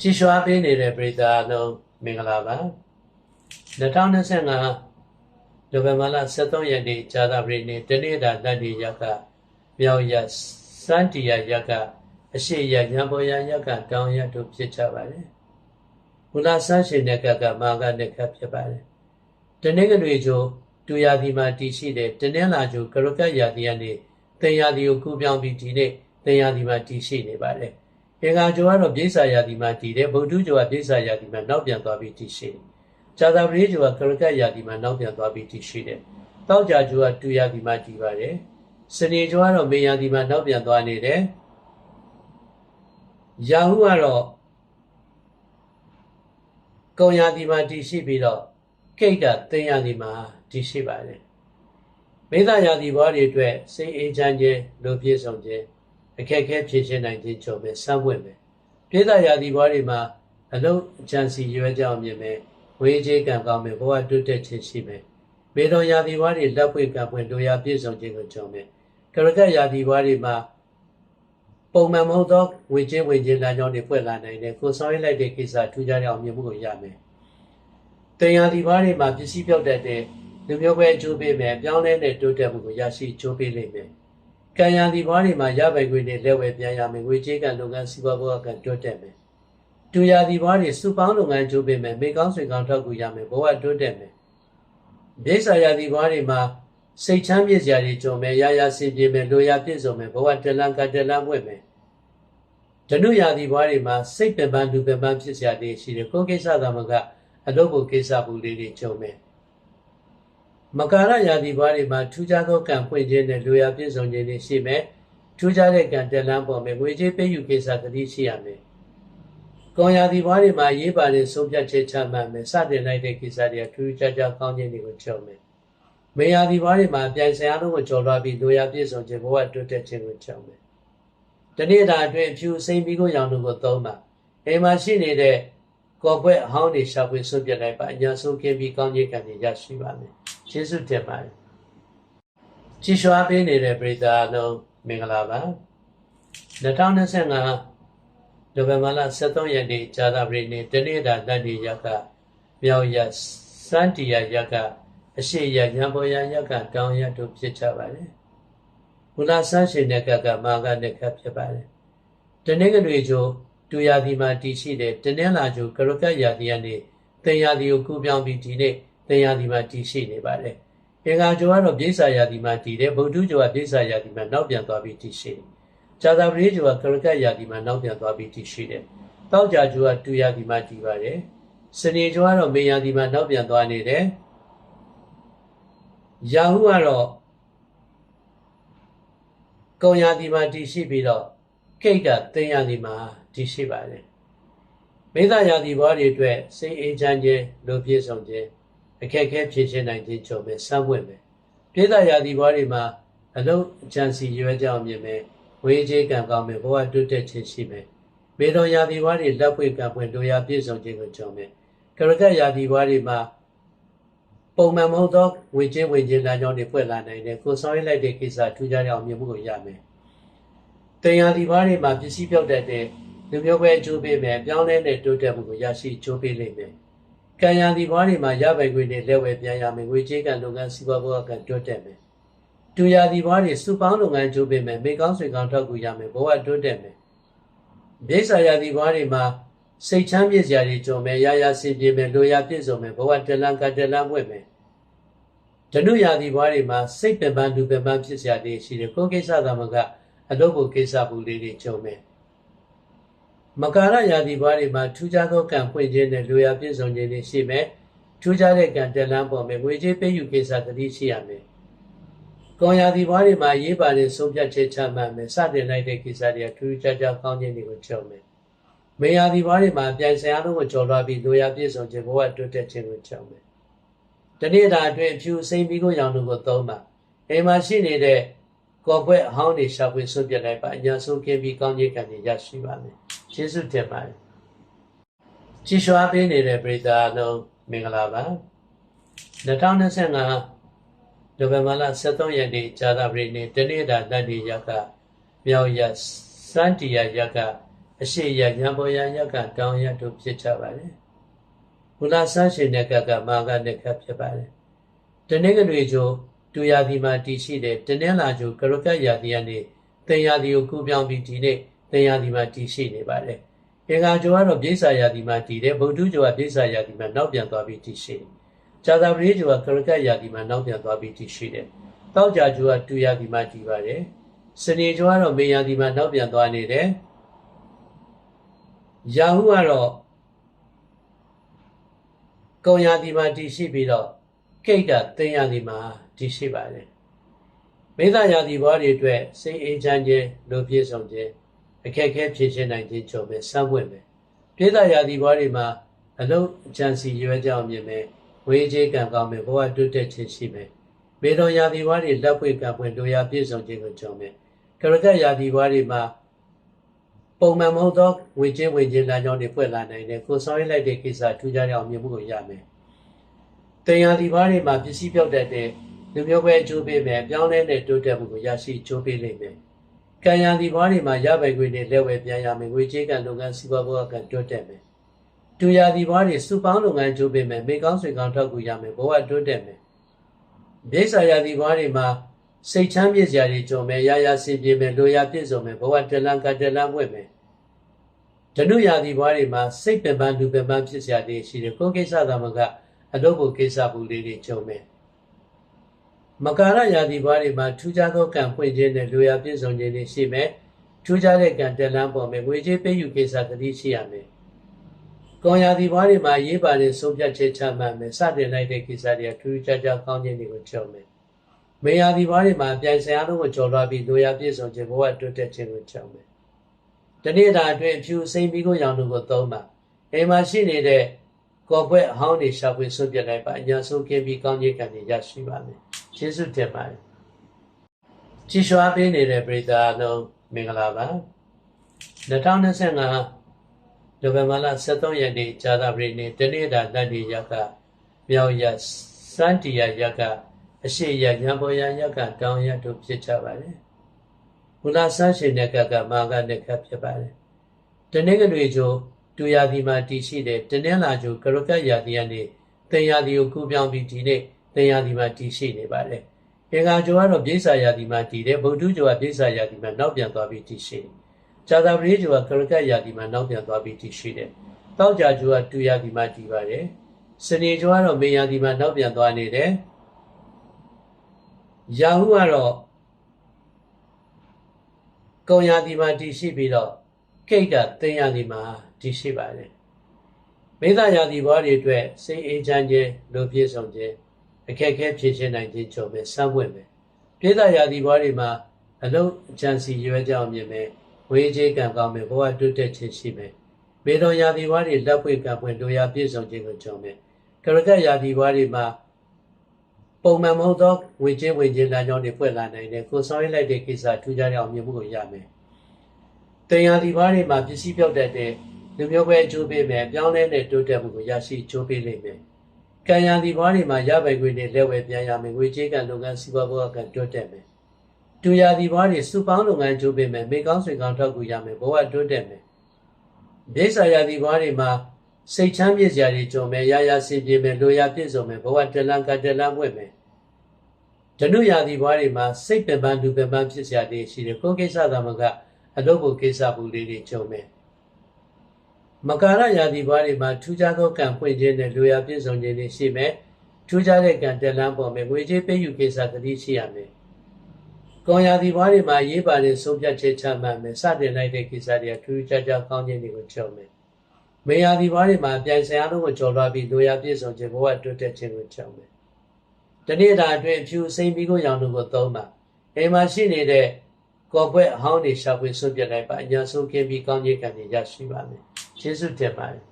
ကြည်ရွှာပေးနေတဲ့ပရိသတ်အလုံးမင်္ဂလာပါ2025နိုဝင်ဘာလ23ရက်နေ့ဇာတာပရိနေ့တနေ့တာတတ်ဒီရက်ကမြောက်ရက်စန်တီယာရက်ကအရှိရရံပေါ်ရရက်ကတောင်ရက်တို့ဖြစ်ကြပါတယ်ဘုလားဆန်းရှင်တဲ့ကကမာကနဲ့ကဖြစ်ပါတယ်တနေ့ကလေးကျိုးတူရာဒီမှာတည်ရှိတဲ့တနင်္လာကျိုးကရကတ်ရာဒီကနေသင်ရာဒီကိုကူးပြောင်းပြီးဒီနေ့သင်ရာဒီမှာတည်ရှိနေပါတယ် အင်္ဂါကျိုးကတော့ပြိဿရာဒီမှာတည်တယ်ဗုဒ္ဓကျိုးကပြိဿရာဒီမှာနောက်ပြန်သွားပြီးတည်ရှိတယ်ဇာတာပရိကျိုးကကရကတ်ရာဒီမှာနောက်ပြန်သွားပြီးတည်ရှိတယ်တောက်ကြကျိုးကတူရာဒီမှာတည်ပါတယ်စနေကျိုးကတော့မေယာဒီမှာနောက်ပြန်သွားနေတယ်ယာဟုကတော့ကုံရာဒီမှာတည်ရှိပြီးတော့ကိတ်ကသင်ရာဒီမှာတည်ရှိပါတယ်မိသားရာဒီဘွားတွေအတွက်စိတ်အေးချမ်းခြင်းလူပြည့်စုံခြင်း အခက်အခဲဖြေရှင်းနိုင်ခြင်းကြုံပဲစမ်းပွင့်ပဲပြည်သားရာဒီဘွားတွေမှာအလုံးအချမ်းစီရွယ်ကြောင်မြင်မယ်ဝေးကြီးကံကောင်းမယ်ဘဝတိုးတက်ခြင်းရှိမယ်မေတော်ရာဒီဘွားတွေလက်ပွင့်ကံပွင့်လူရာပြည့်စုံခြင်းကိုကြုံမယ်ကရကတ်ရာဒီဘွားတွေမှာပုံမှန်မဟုတ်သောဝေချင်းဝေချင်းလမ်းကြောင်းတွေပွင့်လာနိုင်တယ်ကိုဆောင်ရလိုက်တဲ့ကိစ္စထူးခြားတဲ့အောင်မြင်မှုကိုရမယ်တင်ရာဒီဘွားတွေမှာပစ္စည်းပြောက်တတ်တဲ့လူမျိုးပဲအကျိုးပေးမယ်ပြောင်းလဲတဲ့တိုးတက်မှုကိုရရှိအကျိုးပေးလိမ့်မယ် ကံရံဒီဘွားတွေမှာရပိုင်ခွင့်တွေလက်ဝဲပြန်ရမယ်ငွေကြေးကံလုပ်ငန်းစီးပွားဘဝကံတိုးတက်မယ်တူရာဒီဘွားတွေစုပေါင်းလုပ်ငန်းအကျိုးပေးမယ်မိကောင်းဆွေကောင်းထောက်ကူရမယ်ဘဝတိုးတက်မယ်ဒိဋ္ဌာရာဒီဘွားတွေမှာစိတ်ချမ်းမြေ့စရာတွေကြုံမယ်ရာရာစင်ပြေမယ်လိုရာပြည့်စုံမယ်ဘဝတလန်ကတလန်ဝဲမယ်ဓနုရာဒီဘွားတွေမှာစိတ်ပင်ပန်းလူပင်ပန်းဖြစ်စရာတွေရှိတယ်ကိုယ်ကိစ္စသမကအလုပ်ကိုကိစ္စဘူးလေးတွေကြုံမယ် မကာရယာဒီဘွားတွေမှာထူးခြားသောကံဖွင့်ခြင်းနဲ့လူရာပြည့်စုံခြင်းတွေရှိမယ်ထူးခြားတဲ့ကံတလန်ပေါ်မယ်ငွေကြေးပေးယူကိစ္စတတိရှိရမယ်ကောင်းရာဒီဘွားတွေမှာရေးပါတဲ့ဆုံးဖြတ်ချက်ချမှတ်မယ်စတင်လိုက်တဲ့ကိစ္စတွေကထူးခြားခြားကောင်းခြင်းတွေကိုကြုံမယ်မေယာဒီဘွားတွေမှာပြိုင်ဆိုင်အားလုံးကိုကြော်လွှားပြီးလူရာပြည့်စုံခြင်းဘဝတိုးတက်ခြင်းကိုကြုံမယ်တနေ့တာအတွင်းအဖြူစိမ့်ပြီးကိုရောင်တို့ကိုသုံးပါအိမ်မှာရှိနေတဲ့ ကော်ကွက်အဟောင်းတွေရှာဖွေဆွတ်ပြလိုက်ပါအညာဆုံးကင်းပြီးကောင်းခြင်းကံတွေရရှိပါမယ်ကျေးဇူးတင်ပါတယ်ကြည်ရွှာပေးနေတဲ့ပရိသတ်အလုံးမင်္ဂလာပါ2025နိုဝင်ဘာလ23ရက်နေ့ဇာတာပရိနေ့တနေ့တာတတ်ဒီရက်ကမြောက်ရက်စန်တီယာရက်ကအရှိရရံပေါ်ရရက်ကတောင်ရက်တို့ဖြစ်ကြပါတယ်ဘုလားဆန်းရှင်တဲ့ကကမာကနဲ့ကဖြစ်ပါတယ်တနေ့ကလေးကျိုး တူရာဒီမှာတည်ရှိတဲ့တနင်္လာကျိုးကရကတ်ရာဒီကနေသင်ရာဒီကိုကူးပြောင်းပြီးဒီနေ့သင်ရာဒီမှာတည်ရှိနေပါတယ်။အင်္ဂါကျိုးကတော့ပြိဿရာဒီမှာတည်တယ်ဗုဒ္ဓကျိုးကပြိဿရာဒီမှာနောက်ပြန်သွားပြီးတည်ရှိတယ်။ဇာတာပရိကျိုးကကရကတ်ရာဒီမှာနောက်ပြန်သွားပြီးတည်ရှိတယ်။တောက်ကြကျိုးကတူရာဒီမှာတည်ပါတယ်။စနေကျိုးကတော့မေယာဒီမှာနောက်ပြန်သွားနေတယ်။ယာဟုကတော့ကုံရာဒီမှာတည်ရှိပြီးတော့ကိတ်ကသင်ရာဒီမှာ တည်ရှိပါတယ်။မိသားရာဒီဘွားတွေအတွက်စိတ်အေးချမ်းခြင်းလူပြည့်စုံခြင်းအခက်အခဲဖြေရှင်းနိုင်ခြင်းကြုံမယ်စမ်းပွင့်မယ်ပြေးသားရာဒီဘွားတွေမှာအလုံးအချမ်းစီရွယ်ကြောင်မြင်မယ်ဝေးကြီးကံကောင်းမယ်ဘဝတိုးတက်ခြင်းရှိမယ်မေတော်ရာဒီဘွားတွေလက်ပွင့်ကံပွင့်တို့ရာပြည့်စုံခြင်းကိုကြုံမယ်ကရကတ်ရာဒီဘွားတွေမှာပုံမှန်မဟုတ်သောဝေချင်းဝေချင်းလမ်းကြောင်းတွေပွင့်လာနိုင်တယ်ကိုဆောင်ရလိုက်တဲ့ကိစ္စထူးခြားတဲ့အောင်မြင်မှုကိုရမယ်တင်ရာဒီဘွားတွေမှာပစ္စည်းပြောက်တတ်တဲ့ လူမျိုးပဲအကျိုးပေးမယ်ပြောင်းလဲတဲ့တိုးတက်မှုကိုရရှိအကျိုးပေးလိမ့်မယ်ကံရံဒီဘွားတွေမှာရပိုင်ခွင့်တွေလက်ဝဲပြန်ရမယ်ငွေကြေးကံလုပ်ငန်းစီးပွားဘဝကတိုးတက်မယ်တူရာဒီဘွားတွေစုပေါင်းလုပ်ငန်းကျိုးပေးမယ်မိကောင်းဆွေကောင်းထောက်ကူရမယ်ဘဝတိုးတက်မယ်ဒိဋ္ဌာရာဒီဘွားတွေမှာစိတ်ချမ်းမြေ့စရာတွေကြုံမယ်ရာရာစင်ပြေမယ်လိုရာပြည့်စုံမယ်ဘဝတလန်ကတလန်ဝဲမယ်ဓနုရာဒီဘွားတွေမှာစိတ်ပင်ပန်းလူပင်ပန်းဖြစ်စရာတွေရှိတယ်ကိုယ်ကိစ္စသမကအလုပ်ကိုကိစ္စဘူးလေးတွေကြုံမယ် မကာရယာဒီဘွားတွေမှာထူးခြားသောကံဖွင့်ခြင်းနဲ့လူရပြည့်စုံခြင်းတွေရှိမယ်ထူးခြားတဲ့ကံတက်လန်းပေါ်မယ်ငွေကြေးပေးယူကိစ္စတတိရှိရမယ်ကောယာဒီဘွားတွေမှာရေးပါတဲ့ဆုံးဖြတ်ချက်ချမှတ်မယ်စတင်လိုက်တဲ့ကိစ္စတွေကထူးခြားခြားကောင်းခြင်းတွေကိုကြုံမယ်မေယာဒီဘွားတွေမှာပြန်ဆိုင်အားလုံးကိုကြော်လွှားပြီးလူရပြည့်စုံခြင်းဘဝတိုးတက်ခြင်းကိုကြုံမယ်တနေ့တာအတွင်းအဖြူစိမ့်ပြီးကိုရောင်တို့ကိုသုံးပါအိမ်မှာရှိနေတဲ့ကော်ကွက်အဟောင်းတွေရှာဖွေဆွတ်ပြလိုက်ပါအညာဆုံးကင်းပြီးကောင်းခြင်းကံတွေရရှိပါမယ် ကျေးဇူးတင်ပါတယ်ကြည်ရွှာပေးနေတဲ့ပရိသတ်အလုံးမင်္ဂလာပါ2025နိုဝင်ဘာလ23ရက်နေ့ဇာတာပရိနေ့တနေ့တာတတ်ဒီရက်ကမြောက်ရက်စန်တီယာရက်ကအအရှိရရံပေါ်ရရက်ကတောင်းရတို့ဖြစ်ကြပါတယ်ဘုလားဆန်းရှင်တဲ့ကကမာကနဲ့ကဖြစ်ပါတယ်တနေ့ကလေးကျိုးတူရာသီမှာတည်ရှိတဲ့တနေ့လာကျိုးကရကတ်ရာသီကနေသင်ရာသီကိုကူပြောင်းပြီးဒီနေ့ သင်ရာသီမှာတည်ရှိနေပါတယ်အင်္ဂါကျိုးကတော့ပြိဿာရာသီမှာတည်တယ်ဗုဒ္ဓကျိုးကပြိဿာရာသီမှာနောက်ပြန်သွားပြီးတည်ရှိတယ်ဇာတာပရိကျိုးကကရကတ်ရာသီမှာနောက်ပြန်သွားပြီးတည်ရှိတယ်တောက်ကြကျိုးကတူရာသီမှာတည်ပါတယ်စနေကျိုးကတော့မေရာသီမှာနောက်ပြန်သွားနေတယ်ရာဟုကတော့ကုံရာသီမှာတည်ရှိပြီးတော့ကိတ်ကသင်ရာသီမှာတည်ရှိပါတယ်မေတ္တာရာသီဘွားတွေအတွက်စိတ်အေးချမ်းခြင်းလူပြည့်စုံခြင်း အခက်အခဲဖြေရှင်းနိုင်ခြင်းကြုံမဲ့စမ်းပွင့်ပဲမေတ္တာရာသီဘွားတွေမှာအလုံးအချမ်းစီရွယ်ကြောင်းမြင်မဲ့ဝေးကြီးကံကောင်းမဲ့ဘဝတိုးတက်ခြင်းရှိမဲ့မေတော်ရာသီဘွားတွေလက်ပွင့်ကံပွင့်လူရာပြည့်စုံခြင်းကိုကြုံမဲ့ကရကတ်ရာသီဘွားတွေမှာပုံမှန်မဟုတ်သောဝေချင်းဝေချင်းလမ်းကြောင်းတွေပွင့်လာနိုင်တယ်ကိုဆောင်ရလိုက်တဲ့ကိစ္စထူးခြားတဲ့အောင်မြင်မှုကိုရမယ်တရားဒီဘားတွေမှာပစ္စည်းပြောက်တတ်တဲ့လူမျိုးပဲအကျိုးပေးမယ်ပြောင်းလဲတဲ့တိုးတက်မှုကိုရရှိကျိုးပေးလိမ့်မယ် ကံရံဒီဘားတွေမှာရပိုင်ခွင့်တွေလက်ဝဲပြန်ရမယ်ငွေကြေးကံလုပ်ငန်းစီးပွားဘဝကံတိုးတက်မယ်တူရာဒီဘားတွေစုပေါင်းလုပ်ငန်းကျိုးပေးမယ်မိကောင်းဆွေကောင်းထောက်ကူရမယ်ဘဝတိုးတက်မယ်ဒိဋ္ဌာရာဒီဘားတွေမှာစိတ်ချမ်းမြေ့စရာတွေကြုံမယ်ရရစင်ပြေမယ်လိုရာပြည့်စုံမယ်ဘဝတလန်းကတလန်းပွင့်မယ်ဓနုရာဒီဘွားတွေမှာစိတ်ပင်ပန်းလူပင်ပန်းဖြစ်စရာတွေရှိတယ်ကိုယ်ကိစ္စသမကအလုပ်ကိုကိစ္စဘူးလေးတွေကြုံမယ် မကာရရာဒီဘွားတွေမှာထူးခြားသောကံဖွင့်ခြင်းနဲ့လိုရာပြည့်စုံခြင်းတွေရှိမယ်ထူးခြားတဲ့ကံတလန်းပေါ်မယ်ငွေကြေးပေးယူကိစ္စတတိရှိရမယ်ကောင်းရာဒီဘွားတွေမှာရေးပါတဲ့ဆုံးဖြတ်ချက်ချမှတ်မယ်စတင်လိုက်တဲ့ကိစ္စတွေကထူးခြားခြားကောင်းခြင်းတွေကိုကြုံမယ်မေယာဒီဘွားတွေမှာပြန်ဆိုင်အားလုံးကိုကြော်လွှားပြီးလိုရာပြည့်စုံခြင်းဘဝတိုးတက်ခြင်းကိုကြုံမယ်တနေ့တာအတွင်းဖြူစိမ့်ပြီးကိုရောင်တို့ကိုသုံးပါအိမ်မှာရှိနေတဲ့ ကော်ကွက်အဟောင်းတွေရှာဖွေဆွပြလိုက်ပါအညာဆုံးကင်းပြီးကောင်းကြီးကံတွေရရှိပါမယ်ကျေးဇူးတင်ပါတယ်ကြည်ရွှာပေးနေတဲ့ပရိသတ်အလုံးမင်္ဂလာပါ2025နိုဝင်ဘာလ23ရက်နေ့ဇာတာပရိနေ့တနေ့တာလက်ဒီရက်ကမြောက်ရစန်တီယာရက်ကအရှိရရံပေါ်ရရက်ကတောင်းရတို့ဖြစ်ကြပါတယ်ဘုလားဆန်းရှင်တဲ့ကကမာကနဲ့ကဖြစ်ပါတယ်တနေ့ကလေးကျိုး တူရာသီမှာတည်ရှိတဲ့တနင်္လာကျိုးကရကတ်ရာသီကနေသင်ရာသီကိုကူးပြောင်းပြီးဒီနေ့သင်ရာသီမှာတည်ရှိနေပါတယ်အင်္ဂါကျိုးကတော့ပြိဿာရာသီမှာတည်တယ်ဗုဒ္ဓကျိုးကပြိဿာရာသီမှာနောက်ပြန်သွားပြီးတည်ရှိတယ်ဇာတာပရိကျိုးကကရကတ်ရာသီမှာနောက်ပြန်သွားပြီးတည်ရှိတယ်တောက်ကြကျိုးကတူရာသီမှာတည်ပါတယ်စနေကျိုးကတော့မေရာသီမှာနောက်ပြန်သွားနေတယ်ရာဟုကတော့ကုံရာသီမှာတည်ရှိပြီးတော့ကိတ်ကသင်ရာသီမှာ တည်ရှိပါတယ်မေတ္တာရာသီဘွားတွေအတွက်စိတ်အေးချမ်းခြင်းလူပြည့်စုံခြင်းအခက်အခဲဖြေရှင်းနိုင်ခြင်းကြုံမဲ့စမ်းပွင့်ပဲမေတ္တာရာသီဘွားတွေမှာအလုံးအချမ်းစီရွယ်ကြောင်းမြင်မဲ့ဝေးကြီးကံကောင်းမဲ့ဘဝတိုးတက်ခြင်းရှိမဲ့မေတော်ရာသီဘွားတွေလက်ပွင့်ကံပွင့်လိုရာပြည့်စုံခြင်းကိုကြုံမဲ့ကရကတ်ရာသီဘွားတွေမှာပုံမှန်မဟုတ်သောဝေချင်းဝေချင်းလမ်းကြောင်းတွေပွင့်လာနိုင်တယ်ကိုဆောင်ရလိုက်တဲ့ကိစ္စထူးခြားတဲ့အောင်မြင်မှုကိုရမယ်တရားဒီဘားတွေမှာပစ္စည်းပြောက်တတ်တဲ့ လူမျိုးပဲအကျိုးပေးမယ်ပြောင်းလဲတဲ့တိုးတက်မှုကိုရရှိအကျိုးပေးလိမ့်မယ်ကံရံဒီဘားတွေမှာရပိုင်ခွင့်တွေလက်ဝဲပြန်ရမယ်ငွေကြေးကံလုပ်ငန်းစီးပွားဘဝကတိုးတက်မယ်တူရာဒီဘားတွေစုပေါင်းလုပ်ငန်းအကျိုးပေးမယ်မိကောင်းဆွေကောင်းထောက်ကူရမယ်ဘဝတိုးတက်မယ်ဒိဋ္ဌာရာဒီဘားတွေမှာစိတ်ချမ်းမြေ့စရာတွေကြုံမယ်ရရစင်ပြေမယ်လိုရာပြည့်စုံမယ်ဘဝတလန်းကတလန်းပွင့်မယ်ဓနုရာသီဘွားတွေမှာစိတ်ပင်ပန်းလူပင်ပန်းဖြစ်စရာတွေရှိတယ်ကိုယ်ကိစ္စသမကအလုပ်ကိုကိစ္စဘူးလေးတွေကြုံမယ် မကာရရာသီဘွားတွေမှာထူးခြားသောကံဖွင့်ခြင်းနဲ့လူရပြည့်စုံခြင်းတွေရှိမယ်ထူးခြားတဲ့ကံတက်လန်းပေါ်မယ်ငွေကြေးပေးယူကိစ္စတတိရှိရမယ်ကောင်းရာသီဘွားတွေမှာရေးပါတဲ့ဆုံးဖြတ်ချက်ချမှတ်မယ်စတင်လိုက်တဲ့ကိစ္စတွေကထူးခြားခြားကောင်းခြင်းတွေကိုကြုံမယ်မေယာဒီဘွားတွေမှာပြန်ဆိုင်အားလုံးကိုကြော်လွှားပြီးလူရပြည့်စုံခြင်းဘဝတိုးတက်ခြင်းကိုကြုံမယ်တနေ့တာအတွင်းဖြူစိမ့်ပြီးကိုရောင်တို့ကိုသုံးပါအိမ်မှာရှိနေတဲ့ကော်ကွက်အဟောင်းတွေရှာဖွေဆွပြလိုက်ပါအညာဆုံးကင်းပြီးကောင်းကြီးကံတွေရရှိပါမယ် ကျေးဇူးတင်ပါတယ်